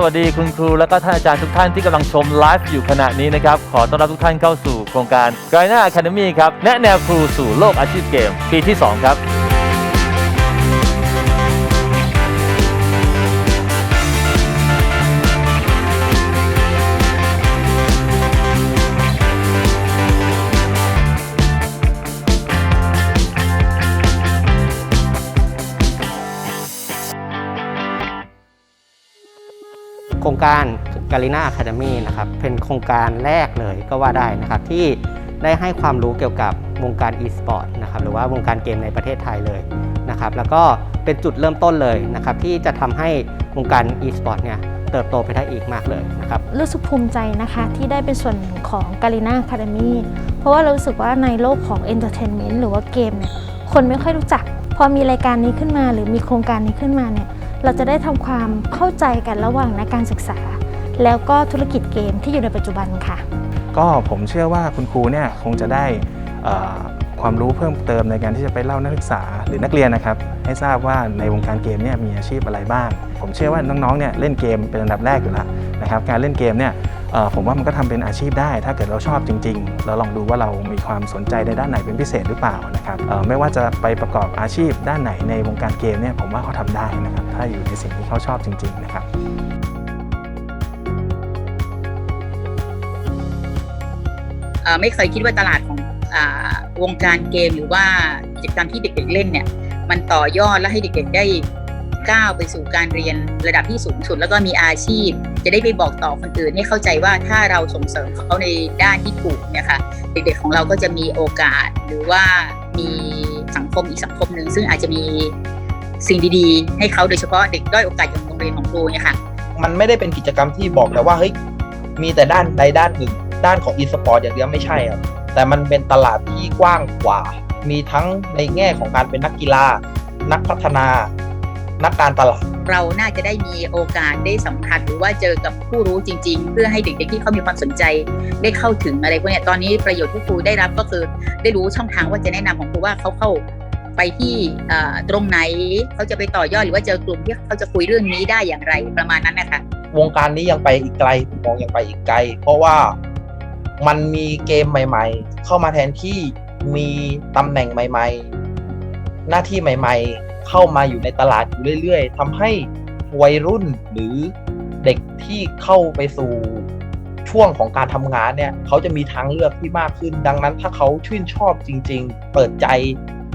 สวัสดีคุณครูและก็ท่านอาจารย์ทุกท่านที่กำลังชมไลฟ์อยู่ขณะนี้นะครับ ขอต้อนรับทุกท่านเข้าสู่โครงการ g a i n a Academy ครับ แนะแนวครูสู่โลกอาชีพเกม ปีที่ 2 ครับ โครงการกาลินาอะคาเดมีนะครับเป็นโครงการแรกเลยก็ว่าได้นะครับที่ได้ให้ความรู้เกี่ยวกับวงการ e-sport นะครับหรือว่าวงการเกมในประเทศไทยเลยนะครับแล้วก็เป็นจุดเริ่มต้นเลยนะครับที่จะทำให้วงการ e-sport เนี่ยเติบโตไปได้อีกมากเลยนะครับรู้สึกภูมิใจนะคะที่ได้เป็นส่วนหนึ่งของ g a l i n a Academy เพราะว่าเรารู้สึกว่าในโลกของ Entertainment หรือว่าเกมเนี่ยคนไม่ค่อยรู้จัก พอมีรายการนี้ขึ้นมา หรือมีโครงการนี้ขึ้นมาเนี่ย เราจะได้ทำความเข้าใจกันระหว่างนักการศึกษา แล้วก็ธุรกิจเกมที่อยู่ในปัจจุบันค่ะ ก็ผมเชื่อว่าคุณครูเนี่ยคงจะได้ความรู้เพิ่มเติมในการที่จะไปเล่านักศึกษาหรือนักเรียนนะครับ ให้ทราบว่าในวงการเกมเนี่ยมีอาชีพอะไรบ้าง ผมเชื่อว่าน้องๆเนี่ยเล่นเกมเป็นอันดับแรกอยู่แล้วนะครับ การเล่นเกมเนี่ย ผมว่ามันก็ทำเป็นอาชีพได้ ถ้าเกิดเราชอบจริงๆเราลองดูว่าเรามีความสนใจในด้านไหนเป็นพิเศษหรือเปล่านะครับไม่ว่าจะไปประกอบอาชีพด้านไหนในวงการเกมเนี่ยผมว่าเขาทำได้นะครับถ้าอยู่ในสิ่งที่เขาชอบจริง ๆ นะครับไม่เคยคิดว่าตลาดของอวงการเกมหรือว่ากิจกรรมที่เด็กๆเล่นเนี่ยมันต่อยอดและให้เด็กๆได้ ก้าวไปสู่การเรียนระดับที่สูงสุด แล้วก็มีอาชีพ จะได้ไปบอกต่อคนอื่นให้เข้าใจว่าถ้าเราส่งเสริมเขาในด้านที่ถูกเนี่ยค่ะเด็กๆของเราก็จะมีโอกาสหรือว่ามีสังคมอีกสังคมหนึ่งซึ่งอาจจะมีสิ่งดีๆ ให้เขาโดยเฉพาะเด็กด้อยโอกาสอย่างโรงเรียนของครูเนี่ยค่ะมันไม่ได้เป็นกิจกรรมที่บอกแต่ว่าเฮ้ยมีแต่ด้านใดด้านหนึ่งด้านของ e-sport อย่างเดียวไม่ใช่ครับแต่มันเป็นตลาดที่กว้างกว่า มีทั้งในแง่ของการเป็นนักกีฬา นักพัฒนา นักการตลาด เราน่าจะได้มีโอกาสได้สัมผัสหรือว่าเจอกับผู้รู้จริง ๆ เพื่อให้เด็กๆที่เขามีความสนใจได้เข้าถึงอะไรพวกเนี้ยตอนนี้ประโยชน์ที่ครูได้รับก็คือได้รู้ช่องทางว่าจะแนะนำของครูว่าเขาเข้าไปที่เอ่อตรงไหนเขาจะไปต่อยอดหรือว่าเจอกลุ่มที่เขาจะคุยเรื่องนี้ได้อย่างไรประมาณนั้นนะคะวงการนี้ยังไปอีกไกลผมมองยังไปอีกไกล เพราะว่ามันมีเกมใหม่ ๆ เข้ามาแทนที่มีตำแหน่งใหม่ ๆ หน้าที่ใหม่ ๆ เข้ามาอยู่ในตลาดอยู่เรื่อยๆทำให้วัยรุ่นหรือเด็กที่เข้าไปสู่ช่วงของการทำงานเนี่ยเขาจะมีทางเลือกที่มากขึ้น ดังนั้นถ้าเขาชื่นชอบจริง ๆ เปิดใจ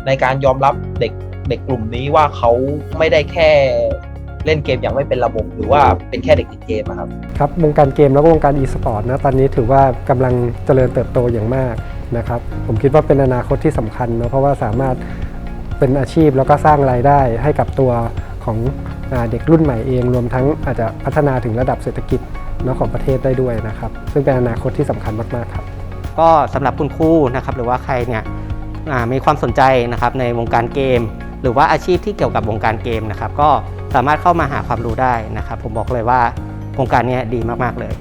ในการยอมรับเด็กเด็กกลุ่มนี้ว่าเขาไม่ได้แค่เล่นเกมอย่างไม่เป็นระบบหรือว่าเป็นแค่เด็กติดเกมครับครับวงการเกมแล้วก็วงการ e-sport นะตอนนี้ถือว่ากำลังเจริญเติบโตอย่างมากนะครับผมคิดว่าเป็นอนาคตที่สำคัญเนอะเพราะว่าสามารถ เป็นอาชีพแล้วก็สร้างรายได้ให้กับตัวของอเด็กรุ่นใหม่เอง รวมทั้งอาจจะพัฒนาถึงระดับเศรษฐกิจเนอะของประเทศได้ด้วยนะครับ ซึ่งเป็นอนาคตที่สำคัญมากๆครับ ก็สำหรับคุณครูนะครับหรือว่าใครเนี่ยมีความสนใจนะครับในวงการเกม หรือว่าอาชีพที่เกี่ยวกับวงการเกมนะครับ ก็สามารถเข้ามาหาความรู้ได้นะครับ ผมบอกเลยว่าโครงการนี้ดีมากๆเลย